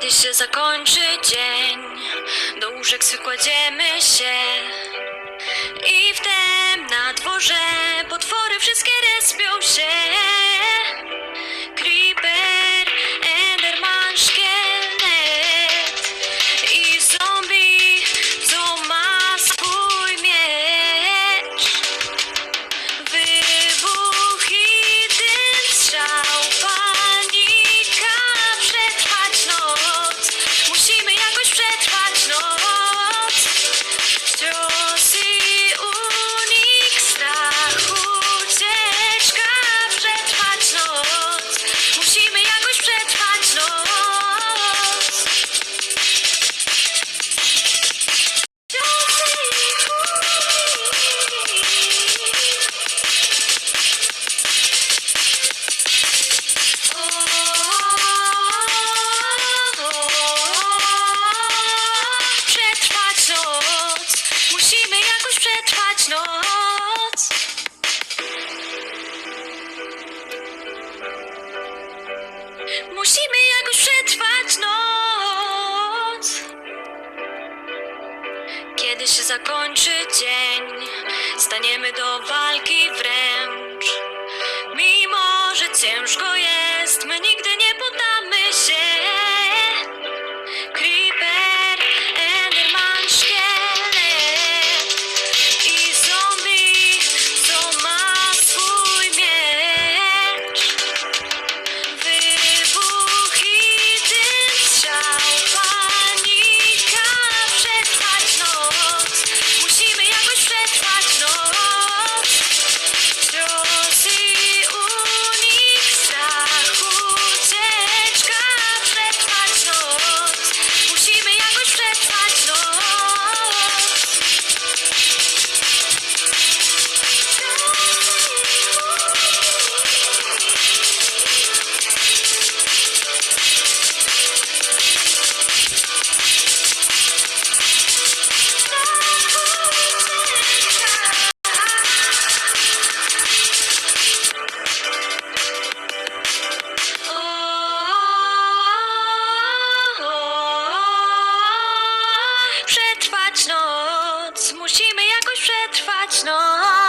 Kiedy się zakończy dzień, do łóżek swych kładziemy się. I wtem na dworze potwory wszystkie respią się. Musimy jakoś przetrwać noc. Musimy jakoś przetrwać noc. Kiedy się zakończy dzień, staniemy do walki wręcz. Mimo, że ciężko jest, my nigdy przetrwać noc, musimy jakoś przetrwać noc.